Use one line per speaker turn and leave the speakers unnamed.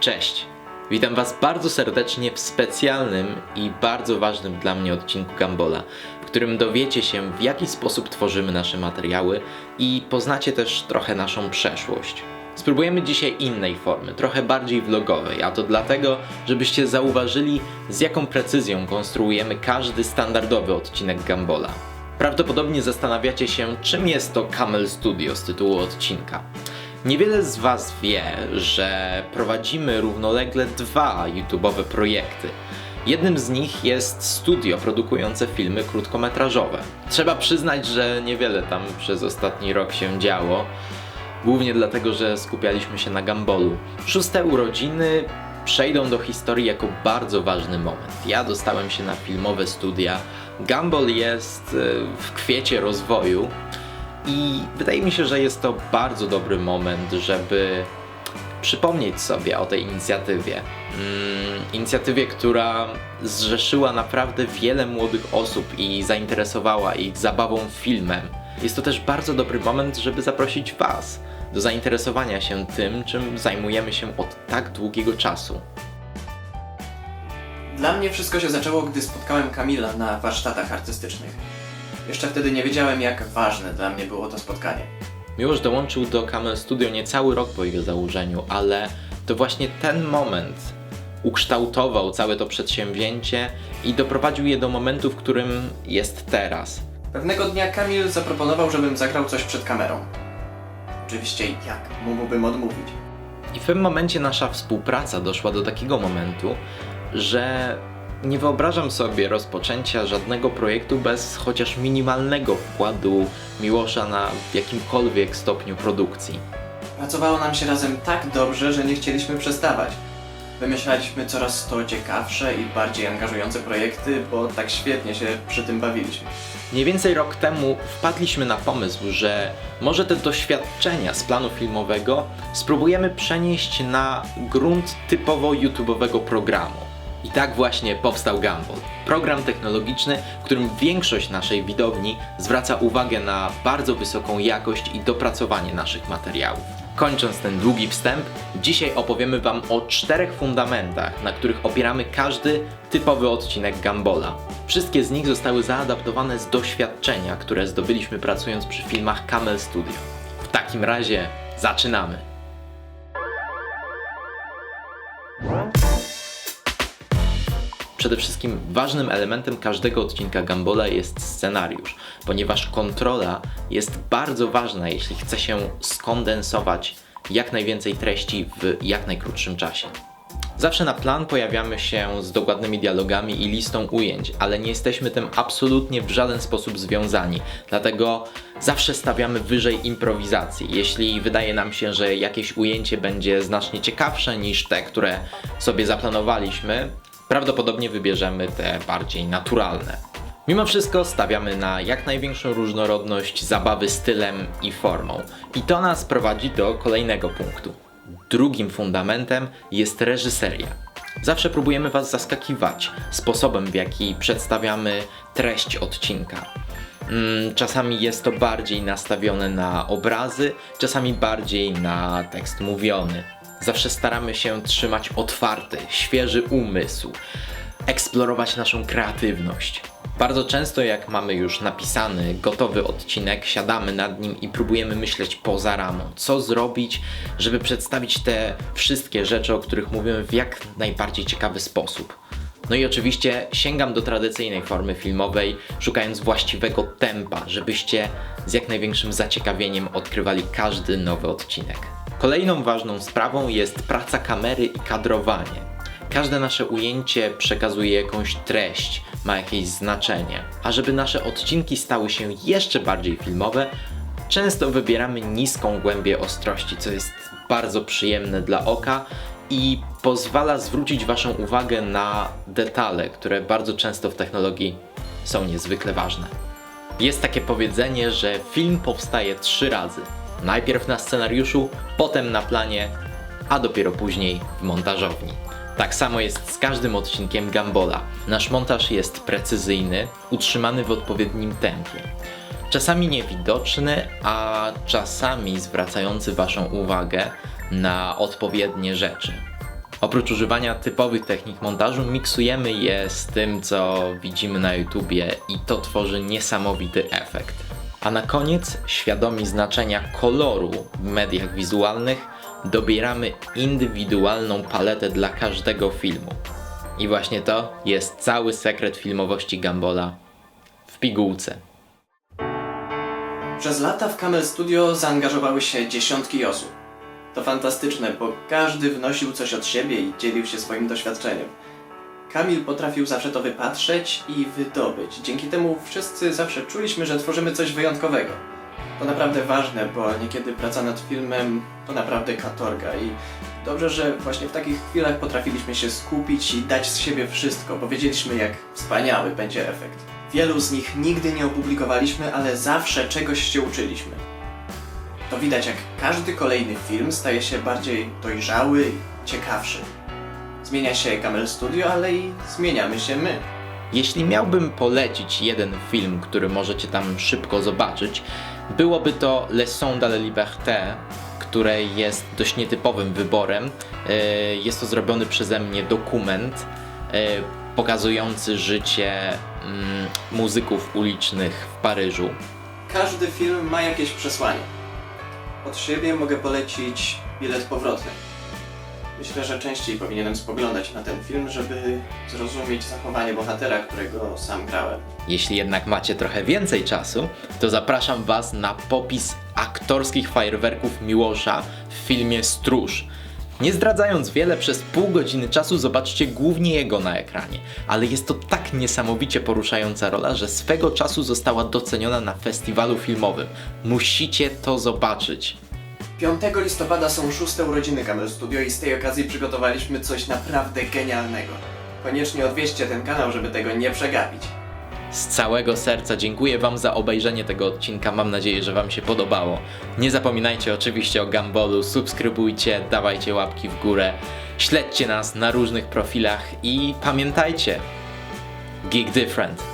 Cześć! Witam Was bardzo serdecznie w specjalnym i bardzo ważnym dla mnie odcinku Gambola, w którym dowiecie się, w jaki sposób tworzymy nasze materiały i poznacie też trochę naszą przeszłość. Spróbujemy dzisiaj innej formy, trochę bardziej vlogowej, a to dlatego, żebyście zauważyli, z jaką precyzją konstruujemy każdy standardowy odcinek Gambola. Prawdopodobnie zastanawiacie się, czym jest to Camel Studio z tytułu odcinka. Niewiele z Was wie, że prowadzimy równolegle dwa YouTube'owe projekty. Jednym z nich jest studio produkujące filmy krótkometrażowe. Trzeba przyznać, że niewiele tam przez ostatni rok się działo, głównie dlatego, że skupialiśmy się na Gambolu. Szóste urodziny przejdą do historii jako bardzo ważny moment. Ja dostałem się na filmowe studia. Gumball jest e, w kwiecie rozwoju i wydaje mi się, że jest to bardzo dobry moment, żeby przypomnieć sobie o tej inicjatywie. Mm, inicjatywie, która zrzeszyła naprawdę wiele młodych osób i zainteresowała ich zabawą filmem. Jest to też bardzo dobry moment, żeby zaprosić Was do zainteresowania się tym, czym zajmujemy się od tak długiego czasu.
Dla mnie wszystko się zaczęło, gdy spotkałem Kamila na warsztatach artystycznych. Jeszcze wtedy nie wiedziałem, jak ważne dla mnie było to spotkanie.
Miłosz dołączył do Camel Studio niecały rok po jego założeniu, ale to właśnie ten moment ukształtował całe to przedsięwzięcie i doprowadził je do momentu, w którym jest teraz.
Pewnego dnia Kamil zaproponował, żebym zagrał coś przed kamerą. Oczywiście jak mógłbym odmówić?
I w pewnym momencie nasza współpraca doszła do takiego momentu, że nie wyobrażam sobie rozpoczęcia żadnego projektu bez chociaż minimalnego wkładu Miłosza na jakimkolwiek stopniu produkcji.
Pracowało nam się razem tak dobrze, że nie chcieliśmy przestawać. Wymyślaliśmy coraz to ciekawsze i bardziej angażujące projekty, bo tak świetnie się przy tym bawiliśmy.
Mniej więcej rok temu wpadliśmy na pomysł, że może te doświadczenia z planu filmowego spróbujemy przenieść na grunt typowo YouTube'owego programu. I tak właśnie powstał Gumball. Program technologiczny, w którym większość naszej widowni zwraca uwagę na bardzo wysoką jakość i dopracowanie naszych materiałów. Kończąc ten długi wstęp, dzisiaj opowiemy Wam o czterech fundamentach, na których opieramy każdy typowy odcinek Gambola. Wszystkie z nich zostały zaadaptowane z doświadczenia, które zdobyliśmy pracując przy filmach Camel Studio. W takim razie zaczynamy! Przede wszystkim ważnym elementem każdego odcinka Gambola jest scenariusz, ponieważ kontrola jest bardzo ważna, jeśli chce się skondensować jak najwięcej treści w jak najkrótszym czasie. Zawsze na plan pojawiamy się z dokładnymi dialogami i listą ujęć, ale nie jesteśmy tym absolutnie w żaden sposób związani. Dlatego zawsze stawiamy wyżej improwizacji. Jeśli wydaje nam się, że jakieś ujęcie będzie znacznie ciekawsze niż te, które sobie zaplanowaliśmy, prawdopodobnie wybierzemy te bardziej naturalne. Mimo wszystko stawiamy na jak największą różnorodność zabawy stylem i formą. I to nas prowadzi do kolejnego punktu. Drugim fundamentem jest reżyseria. Zawsze próbujemy Was zaskakiwać sposobem, w jaki przedstawiamy treść odcinka. Mm, Czasami jest to bardziej nastawione na obrazy, czasami bardziej na tekst mówiony. Zawsze staramy się trzymać otwarty, świeży umysł, eksplorować naszą kreatywność. Bardzo często, jak mamy już napisany, gotowy odcinek, siadamy nad nim i próbujemy myśleć poza ramą. Co zrobić, żeby przedstawić te wszystkie rzeczy, o których mówimy, w jak najbardziej ciekawy sposób. No i oczywiście sięgam do tradycyjnej formy filmowej, szukając właściwego tempa, żebyście z jak największym zaciekawieniem odkrywali każdy nowy odcinek. Kolejną ważną sprawą jest praca kamery i kadrowanie. Każde nasze ujęcie przekazuje jakąś treść, ma jakieś znaczenie. A żeby nasze odcinki stały się jeszcze bardziej filmowe, często wybieramy niską głębię ostrości, co jest bardzo przyjemne dla oka i pozwala zwrócić Waszą uwagę na detale, które bardzo często w technologii są niezwykle ważne. Jest takie powiedzenie, że film powstaje trzy razy. Najpierw na scenariuszu, potem na planie, a dopiero później w montażowni. Tak samo jest z każdym odcinkiem Gambola. Nasz montaż jest precyzyjny, utrzymany w odpowiednim tempie. Czasami niewidoczny, a czasami zwracający Waszą uwagę na odpowiednie rzeczy. Oprócz używania typowych technik montażu, miksujemy je z tym, co widzimy na YouTubie i to tworzy niesamowity efekt. A na koniec, świadomi znaczenia koloru w mediach wizualnych, dobieramy indywidualną paletę dla każdego filmu. I właśnie to jest cały sekret filmowości Gambola w pigułce.
Przez lata w Camel Studio zaangażowały się dziesiątki osób. To fantastyczne, bo każdy wnosił coś od siebie i dzielił się swoim doświadczeniem. Kamil potrafił zawsze to wypatrzeć i wydobyć. Dzięki temu wszyscy zawsze czuliśmy, że tworzymy coś wyjątkowego. To naprawdę ważne, bo niekiedy praca nad filmem to naprawdę katorga i dobrze, że właśnie w takich chwilach potrafiliśmy się skupić i dać z siebie wszystko, bo wiedzieliśmy jak wspaniały będzie efekt. Wielu z nich nigdy nie opublikowaliśmy, ale zawsze czegoś się uczyliśmy. To widać, jak każdy kolejny film staje się bardziej dojrzały i ciekawszy. Zmienia się Camel Studio, ale i zmieniamy się my.
Jeśli miałbym polecić jeden film, który możecie tam szybko zobaczyć, byłoby to Le Son de la Liberté, które jest dość nietypowym wyborem. E, Jest to zrobiony przeze mnie dokument e, pokazujący życie mm, muzyków ulicznych w Paryżu.
Każdy film ma jakieś przesłanie. Od siebie mogę polecić bilet powrotny. Myślę, że częściej powinienem spoglądać na ten film, żeby zrozumieć zachowanie bohatera, którego sam grałem.
Jeśli jednak macie trochę więcej czasu, to zapraszam Was na popis aktorskich fajerwerków Miłosza w filmie Stróż. Nie zdradzając wiele, przez pół godziny czasu zobaczcie głównie jego na ekranie, ale jest to tak niesamowicie poruszająca rola, że swego czasu została doceniona na festiwalu filmowym. Musicie to zobaczyć.
5 listopada są szóste urodziny Camel Studio i z tej okazji przygotowaliśmy coś naprawdę genialnego. Koniecznie odwieźcie ten kanał, żeby tego nie przegapić.
Z całego serca dziękuję Wam za obejrzenie tego odcinka. Mam nadzieję, że Wam się podobało. Nie zapominajcie oczywiście o Gambolu, subskrybujcie, dawajcie łapki w górę, śledźcie nas na różnych profilach i pamiętajcie, Geek Different.